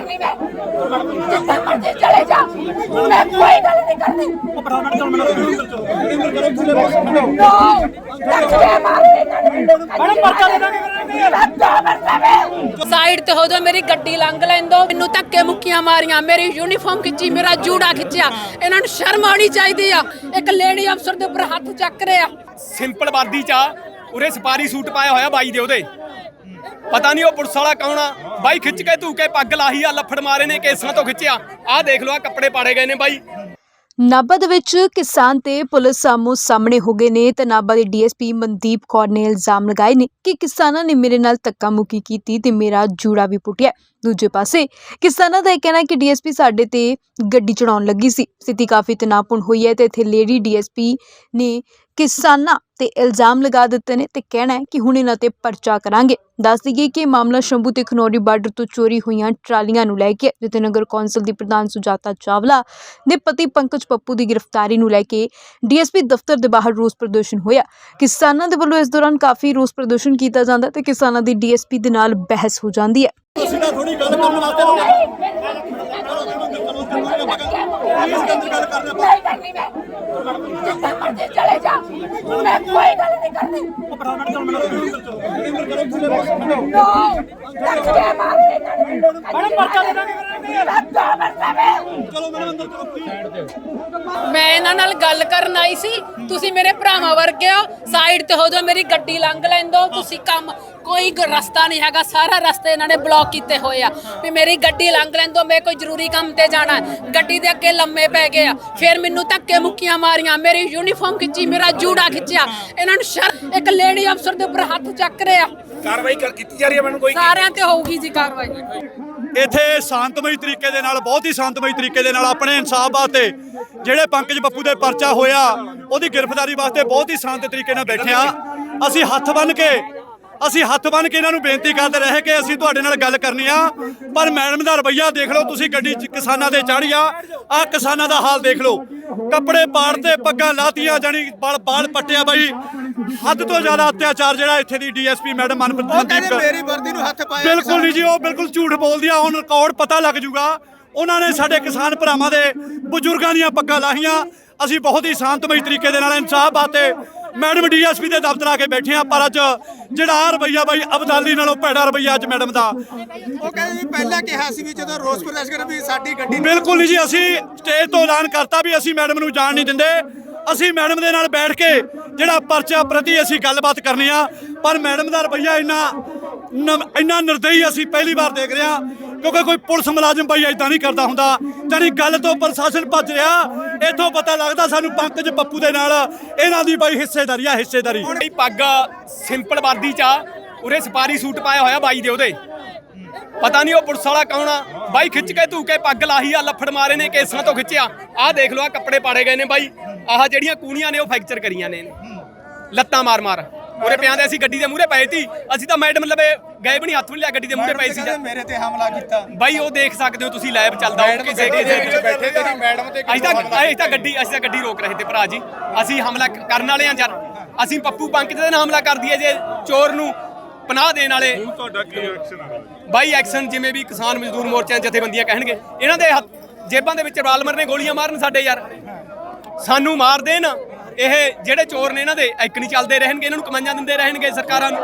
ਨਹੀਂ ਮੈਂ ਜਿੱਥੇ ਮਰਜ਼ੀ ਚਲੇ ਜਾ ਮੈਂ ਕੋਈ ਗੱਲ ਨਹੀਂ ਕਰਨੀ ਨੋ ਧੱਕੇ ਮਾਰਦੇ ਮੈਡਮ ਪਰਚਾ ਦੇ ਦਾਂਗੇ ਮੈਡਮ ਸਾਈਡ ਤੇ ਹੋ ਜਾ ਮੇਰੀ ਗੱਡੀ ਲੰਘ ਲੈਂਦੋ। ਮੈਨੂੰ ਧੱਕੇ ਮੁੱਕੀਆਂ ਮਾਰੀਆਂ, ਮੇਰੀ ਯੂਨੀਫਾਰਮ ਖਿੱਚੀ, ਮੇਰਾ ਜੂੜਾ ਖਿੱਚਿਆ। ਇਹਨਾਂ ਨੂੰ ਸ਼ਰਮ ਆਉਣੀ ਚਾਹੀਦੀ ਆ। ਇੱਕ ਲੇਡੀ ਅਫਸਰ ਦੇ ਉੱਪਰ ਹੱਥ ਚੱਕ ਰਿਹਾ। ਸਿੰਪਲ ਵਰਦੀ ਚ ਆ। ਉਰੇ ਸਪਾਰੀ ਸੂਟ ਪਾਇਆ ਹੋਇਆ ਬਾਈ ਦੇ ਉਹਦੇ। ਪਤਾ ਨਹੀਂ ਉਹ ਪੁਲਿਸ ਵਾਲਾ ਕੌਣ ਆ। ਬਾਈ ਖਿੱਚ ਕੇ ਧੂ ਪੱਗ ਲਾਹੀ ਆ, ਲੱਫੜ ਮਾਰੇ ਨੇ ਕੇਸਾਂ ਤੋਂ ਖਿੱਚਿਆ। ਆਹ ਦੇਖ ਲਓ ਆ ਕੱਪੜੇ ਪਾੜੇ ਗਏ ਨੇ ਬਾਈ। ਨਾਭਾ ਦੇ ਵਿੱਚ ਕਿਸਾਨ ਤੇ ਪੁਲਿਸ ਆਮੋ ਸਾਹਮਣੇ ਹੋ ਗਏ ਨੇ ਤੇ ਨਾਭਾ ਦੇ ਡੀਐਸਪੀ ਮਨਦੀਪ ਕੌਰ ਨੇ ਇਲਜ਼ਾਮ ਲਗਾਏ ਨੇ ਕਿ ਕਿਸਾਨਾਂ ਨੇ ਮੇਰੇ ਨਾਲ ਧੱਕਾ ਮੁੱਕੀ ਕੀਤੀ ਤੇ ਮੇਰਾ ਜੂੜਾ ਵੀ ਪੁੱਟਿਆ। ਦੂਜੇ ਪਾਸੇ, ਕਿਸਾਨਾਂ ਦਾ ਇਹ ਕਹਿਣਾ ਹੈ ਕਿ ਡੀਐਸਪੀ ਸਾਡੇ ਤੇ ਗੱਡੀ ਚੜਾਉਣ ਲੱਗੀ ਸੀ। ਸਥਿਤੀ ਕਾਫੀ ਤਣਾਅਪੂਰਨ ਹੋਈ ਹੈ ਤੇ ਇੱਥੇ ਲੇਡੀ ਡੀਐਸਪੀ ਨੇ ਕਿਸਾਨਾਂ ਤੇ ਇਲਜ਼ਾਮ ਲਗਾ ਦਿੱਤੇ ਨੇ ਤੇ ਕਹਿਣਾ ਹੈ ਕਿ ਹੁਣ ਇਹਨਾਂ ਤੇ ਪਰਚਾ ਕਰਾਂਗੇ। ਦੱਸ ਦਈਏ ਕਿ ਇਹ ਮਾਮਲਾ ਸ਼ੰਭੂ ਤੇ ਖਨੌਰੀ ਬਾਰਡਰ ਤੋਂ ਚੋਰੀ ਹੋਈਆਂ ਟਰਾਲੀਆਂ ਨੂੰ ਲੈ ਕੇ ਹੈ, ਜਿੱਥੇ ਨਗਰ ਕੌਂਸਲ ਦੀ ਪ੍ਰਧਾਨ ਸੁਜਾਤਾ ਚਾਵਲਾ ਦੇ ਪਤੀ ਪੰਕਜ ਪੱਪੂ ਦੀ ਗ੍ਰਿਫਤਾਰੀ ਨੂੰ ਲੈ ਕੇ ਡੀਐਸਪੀ ਦਫ਼ਤਰ ਦੇ ਬਾਹਰ ਰੋਸ ਪ੍ਰਦਰਸ਼ਨ ਹੋਇਆ। ਕਿਸਾਨਾਂ ਦੇ ਵੱਲੋਂ ਇਸ ਦੌਰਾਨ ਕਾਫੀ ਰੋਸ ਪ੍ਰਦਰਸ਼ਨ ਕੀਤਾ ਜਾਂਦਾ ਹੈ ਤੇ ਕਿਸਾਨਾਂ ਦੀ ਡੀਐਸਪੀ ਦੇ ਨਾਲ ਬਹਿਸ ਹੋ ਜਾਂਦੀ ਹੈ। ਥੋੜੀ ਗੱਲ ਕਰਨ ਵਾਸਤੇ ਨਹੀਂ ਕਰਨੀ ਮੈਂ। ਜਿੱਥੇ ਮਰਜ਼ੀ ਚਲੇ ਜਾ। ਮੈਂ ਕੋਈ ਗੱਲ ਨਹੀਂ ਕਰਨੀ। ਨੋ ਧੱਕੇ ਮਾਰਦੇ ਮੈਡਮ ਪਰਚਾ ਦੇ ਦਾਂਗੇ ਚਲੋ ਮੈਡਮ ਅੰਦਰ ਚਲੋ please। ਮੈਂ ਇਹਨਾਂ ਨਾਲ ਗੱਲ ਕਰਨ ਆਈ ਸੀ। ਤੁਸੀਂ ਮੇਰੇ ਭਰਾਵਾਂ ਵਰਗੇ ਹੋ। ਸਾਈਡ ਤੇ ਹੋ ਜਾ ਮੇਰੀ ਗੱਡੀ ਲੰਘ ਲੈਂਦੋ। ਤੁਸੀਂ ਕੰਮ ਕੋਈ ਗ- ਰਸਤਾ ਨਹੀਂ ਹੈਗਾ। ਸਾਰਾ ਰਸਤੇ ਇਹਨਾਂ ਨੇ ਬਲੌਕ ਕੀਤੇ ਹੋਏ ਆ। ਵੀ ਮੇਰੀ ਗੱਡੀ ਲੰਘ ਲੈਂਦੋ ਮੈਂ ਕੋਈ ਜ਼ਰੂਰੀ ਕੰਮ ਤੇ ਜਾਣਾ ਹੈ। ਗੱਡੀ ਦੇ ਅੱਗੇ ਲੰਮੇ ਪੈ ਗਏ ਆ। ਫਿਰ ਮੈਨੂੰ ਧੱਕੇ ਮੁੱਕੀਆਂ ਮਾਰੀਆਂ। ਮੇਰੀ ਯੂਨੀਫਾਰਮ ਖਿੱਚੀ ਮੇਰਾ ਜੂੜਾ ਖਿੱਚਿਆ। ਇਹਨਾਂ ਨੂੰ ਸ਼ਰਮ ਇੱਕ ਲੇਡੀ ਅਫਸਰ ਦੇ ਉੱਪਰ ਹੱਥ ਚੱਕ ਰਿਹਾ। ਕਾਰਵਾਈ ਕੀਤੀ ਜਾ ਰਹੀ ਹੈ ਮੈਨੂੰ ਕੋਈ? ਸਾਰਿਆਂ ਤੇ ਹੋਊਗੀ ਜੀ ਕਾਰਵਾਈ। ਇੱਥੇ ਸ਼ਾਂਤਮਈ ਤਰੀਕੇ ਦੇ ਨਾਲ, ਬਹੁਤ ਹੀ ਸ਼ਾਂਤਮਈ ਤਰੀਕੇ ਦੇ ਨਾਲ ਆਪਣੇ ਇਨਸਾਫ ਵਾਸਤੇ ਜਿਹੜੇ ਪੰਕਜ ਬੱਪੂ ਦੇ ਪਰਚਾ ਹੋਇਆ, ਉਹਦੀ ਗ੍ਰਿਫਤਾਰੀ ਵਾਸਤੇ ਬਹੁਤ ਹੀ ਸ਼ਾਂਤ ਤਰੀਕੇ ਨਾਲ ਬੈਠਿਆ ਅਸੀਂ ਹੱਥ ਬੰਨ ਕੇ, ਅਸੀਂ ਹੱਥ ਬੰਨ ਕੇ ਇਹਨਾਂ ਨੂੰ ਬੇਨਤੀ ਕਰਦੇ ਰਹੇ ਕਿ ਅਸੀਂ ਤੁਹਾਡੇ ਨਾਲ ਗੱਲ ਕਰਨੀ ਆ। ਪਰ ਮੈਡਮ ਦਾ ਰਵੱਈਆ ਦੇਖ ਲਓ, ਤੁਸੀਂ ਗੱਡੀ ਕਿਸਾਨਾਂ ਦੇ ਚੜ੍ਹ ਆ। ਆ ਕਿਸਾਨਾਂ ਦਾ ਹਾਲ ਦੇਖ ਲਓ। ਕੱਪੜੇ ਪਾੜਤੇ ਪੱਗਾਂ ਲਾਤੀਆਂ ਜਾਨੀ ਬਾਲ ਬਾਲ ਪੱਟਿਆ ਬਾਈ। ਹੱਦ ਤੋਂ ਜ਼ਿਆਦਾ ਅਤਿਆਚਾਰ ਜਿਹੜਾ ਇੱਥੇ ਦੀ ਡੀਐਸਪੀ ਮੈਡਮ ਮਨਪ੍ਰੀਤ ਕੌਰ- ਮੇਰੀ ਵਰਦੀ ਨੂੰ ਹੱਥ ਪਾਇਆ। ਬਿਲਕੁਲ ਨਹੀਂ ਜੀ ਉਹ ਬਿਲਕੁਲ ਝੂਠ ਬੋਲਦੀ ਆ ਹੁਣ ਰਿਕਾਰਡ ਪਤਾ ਲੱਗ ਜੂਗਾ। ਉਹਨਾਂ ਨੇ ਸਾਡੇ ਕਿਸਾਨ ਭਰਾਵਾਂ ਦੇ ਬਜ਼ੁਰਗਾਂ ਦੀਆਂ ਪੱਗਾਂ ਲਾਹੀਆਂ। ਅਸੀਂ ਬਹੁਤ ਹੀ ਸ਼ਾਂਤਮਈ ਤਰੀਕੇ ਦੇ ਨਾਲ ਇਨਸਾਫ ਬਾਤੇ ਮੈਡਮ ਡੀਐਸਪੀ ਦੇ ਦਫ਼ਤਰ ਆ ਕੇ ਬੈਠੇ ਆ ਪਰ ਅੱਜ ਜਿਹੜਾ ਆਹ ਰਵੱਈਆ ਬਾਈ ਅਬਦਾਲੀ ਨਾਲੋਂ ਭੈੜਾ ਰਵੱਈਆ ਅੱਜ ਮੈਡਮ ਦਾ। ਉਹ ਕਹਿੰਦੇ ਵੀ ਪਹਿਲਾਂ ਕਿਹਾ ਸੀ ਵੀ ਜਦੋਂ ਰੋਸ ਪ੍ਰਦਰਸ਼ਨ ਵੀ ਸਾਡੀ ਗੱਡੀ ਬਿਲਕੁਲ ਨਹੀਂ ਜੀ ਅਸੀਂ ਸਟੇਜ ਤੋਂ ਐਲਾਨ ਕਰਤਾ ਵੀ ਅਸੀਂ ਮੈਡਮ ਨੂੰ ਜਾਣ ਨਹੀਂ ਦਿੰਦੇ। ਅਸੀਂ ਮੈਡਮ ਦੇ ਨਾਲ ਬੈਠ ਕੇ ਜਿਹੜਾ ਪਰਚਾ ਪ੍ਰਤੀ ਅਸੀਂ ਗੱਲਬਾਤ ਕਰਨੀ ਆ। ਪਰ ਮੈਡਮ ਦਾ ਰਵੱਈਆ ਇੰਨਾ ਇੰਨਾ ਨਿਰਦਈ ਅਸੀਂ ਪਹਿਲੀ ਵਾਰ ਦੇਖ ਰਹੇ ਹਾਂ ਕਿਉਂਕਿ ਕੋਈ ਪੁਲਿਸ ਮੁਲਾਜ਼ਮ ਬਾਈ ਇਦਾਂ ਨਹੀਂ ਕਰਦਾ ਹੁੰਦਾ। ਜਾਨੀ ਗੱਲ ਤੋਂ ਪ੍ਰਸ਼ਾਸਨ ਭੱਜ ਰਿਹਾ, ਇੱਥੋਂ ਪਤਾ ਲੱਗਦਾ ਸਾਨੂੰ ਪੰਕਜ ਪੱਪੂ ਦੇ ਨਾਲ ਇਹਨਾਂ ਦੀ ਬਾਈ ਹਿੱਸੇਦਾਰੀ ਆ, ਹਿੱਸੇਦਾਰੀ। ਇਹ ਪੱਗ ਸਿੰਪਲ ਵਰਦੀ ਚ ਆ, ਉਰੇ ਸਪਾਰੀ ਸੂਟ ਪਾਇਆ ਹੋਇਆ ਬਾਈ ਦੇ ਉਹਦੇ। ਪਤਾ ਨਹੀਂ ਉਹ ਪੁਲਿਸ ਵਾਲਾ ਕੌਣ ਆ। ਬਾਈ ਖਿੱਚ ਕੇ ਧੂ ਕੇ ਪੱਗ ਲਾਹੀ ਆ, ਲੱਫੜ ਮਾਰੇ ਨੇ, ਕੇਸਾਂ ਤੋਂ ਖਿੱਚਿਆ। ਆਹ ਦੇਖ ਲਓ ਆ ਕੱਪੜੇ ਪਾੜੇ ਗਏ ਨੇ ਬਾਈ। ਆਹ ਜਿਹੜੀਆਂ ਕੂਣੀਆਂ ਨੇ, ਉਹ ਫ੍ਰੈਕਚਰ ਕਰੀਆਂ ਨੇ ਲੱਤਾਂ ਮਾਰ ਮਾਰ ਉਰੇ ਪਿਆਂਦੇ ਅਸੀਂ ਗੱਡੀ ਦੇ ਮੂਹਰੇ ਪਏ ਸੀ। ਅਸੀਂ ਤਾਂ ਮੈਡਮ ਲਵੇ ਗਏ ਵੀ ਨਹੀਂ ਹੱਥ ਵੀ ਲਿਆ ਗੱਡੀ ਦੇ ਮੂਹਰੇ ਪਏ ਸੀ ਮੇਰੇ ਤੇ ਹਮਲਾ ਕੀਤਾ। ਬਾਈ ਉਹ ਦੇਖ ਸਕਦੇ ਹੋ ਤੁਸੀਂ ਲਾਈਵ ਚੱਲਦਾ ਉਹ ਕਿਸੇ ਕਿਸੇ ਦੇ ਬੈਠੇ ਤੇਰੀ ਮੈਡਮ ਤੇ ਅਸੀਂ ਤਾਂ ਅਸੀਂ ਤਾਂ ਗੱਡੀ ਅਸੀਂ ਤਾਂ ਗੱਡੀ ਰੋਕ ਰਹੇ ਤੇ ਭਰਾ ਜੀ। ਅਸੀਂ ਹਮਲਾ ਕਰਨ ਵਾਲੇ ਆ ਯਾਰ। ਅਸੀਂ ਪੱਪੂ ਪੰਕ ਦੇ ਨਾਲ ਹਮਲਾ ਕਰ ਦਈਏ ਜੇ ਚੋਰ ਨੂੰ ਪਨਾਹ ਦੇਣ ਵਾਲੇ। ਤੁਹਾਡਾ ਕੀ ਐਕਸ਼ਨ ਆ ਬਾਈ? ਐਕਸ਼ਨ ਜਿਵੇਂ ਵੀ ਕਿਸਾਨ ਮਜ਼ਦੂਰ ਮੋਰਚਿਆਂ ਜਥੇਬੰਦੀਆਂ ਕਹਿਣਗੇ। ਇਹਨਾਂ ਦੇ ਜੇਬਾਂ ਦੇ ਵਿੱਚ ਰਾਲਮਰ ਨੇ ਗੋਲੀਆਂ ਮਾਰਨ ਸਾਡੇ ਯਾਰ। ਸਾਨੂੰ ਮਾਰ ਦੇਣ। ਇਹ ਜਿਹੜੇ ਚੋਰ ਨੇ ਇਹਨਾਂ ਦੇ, ਇੱਕ ਨਹੀਂ ਚੱਲਦੇ ਰਹਿਣਗੇ, ਇਹਨਾਂ ਨੂੰ ਕਮਾਈਆਂ ਦਿੰਦੇ ਰਹਿਣਗੇ ਸਰਕਾਰਾਂ ਨੂੰ।